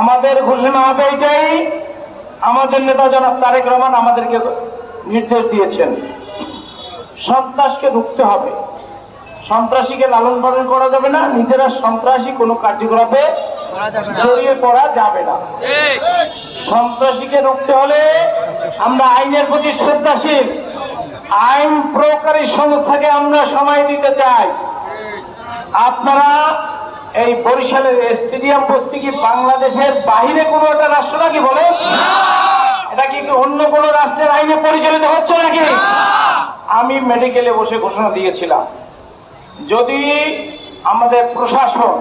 আমাদের ঘোষণা হবে এটাই। আমাদের নেতা জনাব তারেক রহমান আমাদেরকে নির্দেশ দিয়েছেন। সন্ত্রাসকে রুখতে হবে। সন্ত্রাসীকে লালন পালন করা যাবে না, নিজেরা সন্ত্রাসী কোনো কার্যকলাপে জড়িয়ে পড়া যাবে না। সন্ত্রাসীকে রুখতে হলে আমরা আইনের প্রতি শ্রদ্ধাশীল। আইন প্রয়োগকারী সংস্থাকে আমরা সময় দিতে চাই। আপনারা এই বরিশালের স্টেডিয়াম বস্তি কি বাংলাদেশের বাহিরে কোনো একটা রাষ্ট্র নাকি বলে? এটা কি অন্য কোনো রাষ্ট্রের আইনে পরিচালিত হচ্ছে নাকি? আমি মেডিকেলে বসে ঘোষণা দিয়েছিলাম। যদি আমাদের প্রশাসন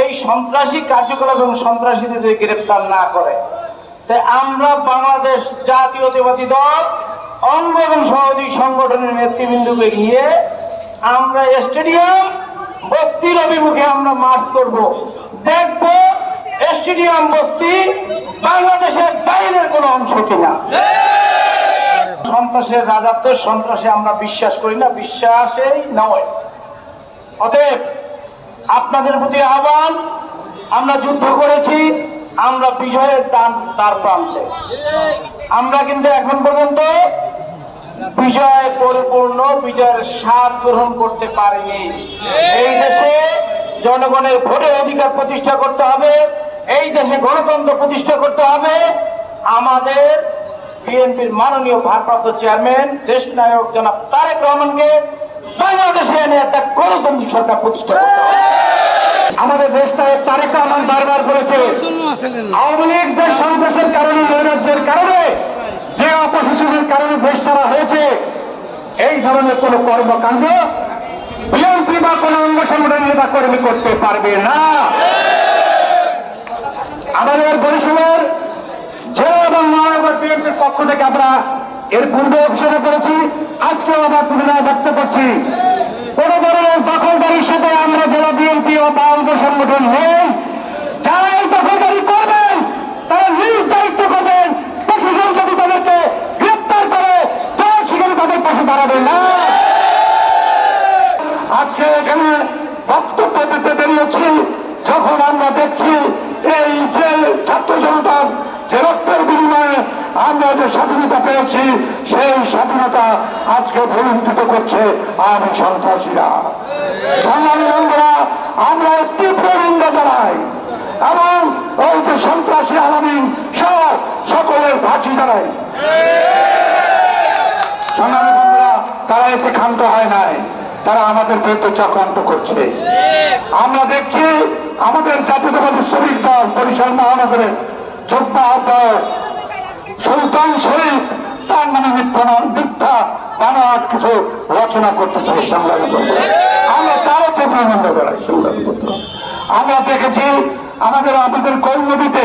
এই সন্ত্রাসী কার্যকলাপ এবং সন্ত্রাসীদের যদি গ্রেপ্তার না করে, তাই আমরা বাংলাদেশ জাতীয়তাবাদী দল, অঙ্গ এবং সহযোগী সংগঠনের নেতৃবৃন্দকে নিয়ে আমরা স্টেডিয়াম বস্তির অভিমুখে আমরা মার্চ করব দেখব স্টেডিয়াম বস্তি বাংলাদেশের বাইরের কোনো অংশ কিনা। সন্ত্রাসের রাজত্ব, সন্ত্রাসে আমরা বিশ্বাস করি না, বিশ্বাসেই নয়। অতএব আপনাদের প্রতি আহ্বান, আমরা যুদ্ধ করেছি, আমরা বিজয়ের দান তার প্রান্তে। আমরা কিন্তু এখন পর্যন্ত বিজয় পরিপূর্ণ বিজয়ের স্বাদ গ্রহণ করতে পারিনি। এই দেশে জনগণের ভোটের অধিকার প্রতিষ্ঠা করতে হবে, এই দেশে গণতন্ত্র প্রতিষ্ঠা করতে হবে। আমাদের বিএনপির মাননীয় ভারপ্রাপ্ত চেয়ারম্যান দেশ নায়ক জনাব তারেক রহমানকে বাংলাদেশে এনে একটা গণতন্ত্র সরকার প্রতিষ্ঠা করতে হবে। আমাদের দেশটা তারেক রহমান বারবার বলেছে, আওয়ামী লীগ দেশ সন্ত্রাসের কারণে নৈরাজ্যের কারণে, যে অপশাসনের কারণে দেশ এই ধরনের কোন কর্মকাণ্ড বিএনপি বা কোন অঙ্গ সংগঠনের নেতা কর্মী করতে পারবে না। আমাদের বরিশালের জেলা এবং মহানগর বিএনপির পক্ষ থেকে আমরা এর পূর্বে ঘোষণা করেছি, আজকেও আবার পুনরায় ব্যক্ত করছি। কোন ধরনের দখলদারির সাথে আমরা জেলা বিএনপি ও বা অঙ্গ সংগঠন নেই যারা এই দখলদারি করবেন তারা নিজ দায়িত্ব করবেন প্রশাসন যদি তাদেরকে গ্রেপ্তার করে তারা সেখানে তাদের পাশে দাঁড়াবে না। আজকে এখানে বক্তব্য দিতে বেরিয়েছি, যখন আমরা দেখছি এই যে ছাত্র জনতার যে রক্তের বিনিময়ে আমরা যে স্বাধীনতা পেয়েছি, সেই স্বাধীনতা আজকে ভুলুণ্ঠিত করছে আমি সন্ত্রাসীরা। বাঙালি বন্ধুরা, আমরা তীব্র নিন্দা জানাই এবং ওই যে সন্ত্রাসী আলামিন সব সকলের ফাঁসি জানাই। তারা এতে ক্ষান্ত হয় নাই। তারা আমাদের বিরুদ্ধে চক্রান্ত করছে। আমরা দেখছি আমাদের জাতীয়তাবাদী শ্রমিক দল, বরিশাল মহানগরের আহ্বায়ক সুলতান শরীফ, তার মানে মিথ্যা মিথ্যা বানোয়াট কিছু রচনা করতেছে সংগ্রামী আমরা তারও তীব্র নিন্দা করাই। আমরা দেখেছি আমাদের আমাদের কর্মীতে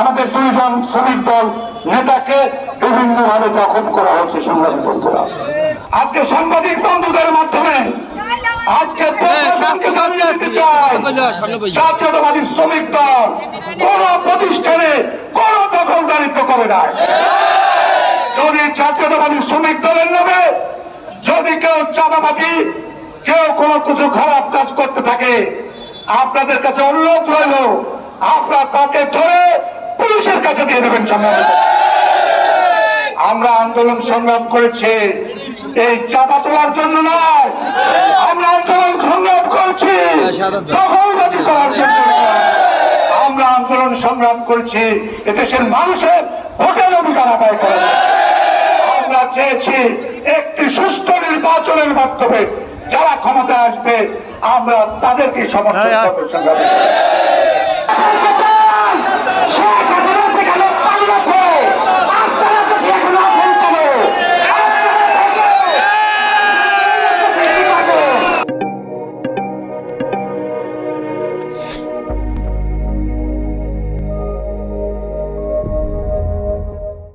আমাদের দুইজন শ্রমিক দল নেতাকে বিভিন্ন ভাবে দখল করা হচ্ছে সংগ্রামী বন্ধুরা আজকে সাংবাদিক বন্ধুদের মাধ্যমে আজকে জানিয়ে জাতীয়তাবাদী শ্রমিক দল কোন প্রতিষ্ঠানে কোন দখলদারিত্ব করে না। যদি জাতীয়তাবাদী শ্রমিক দলের নামে যদি কেউ চাঁদাবাজি কেউ কোনো কিছু খারাপ কাজ করতে থাকে আপনাদের কাছে অনুরোধ রইল আপনারা তাকে ধরে পুলিশের কাছে দিয়ে দেবেন আমরা আন্দোলন সংগ্রাম করেছি। এই চাঁদা তোলার জন্য নয়। আমরা আন্দোলন সংগ্রাম করছি। দখলবাজি করার জন্য আমরা আন্দোলন সংগ্রাম করছি এদেশের মানুষের ভোটের অধিকার আদায় জন্য। আমরা চেয়েছি একটি সুষ্ঠু নির্বাচনের মাধ্যমে যারা ক্ষমতায় আসবে আমরা তাদেরকে সমর্থন করব সংগ্রামী।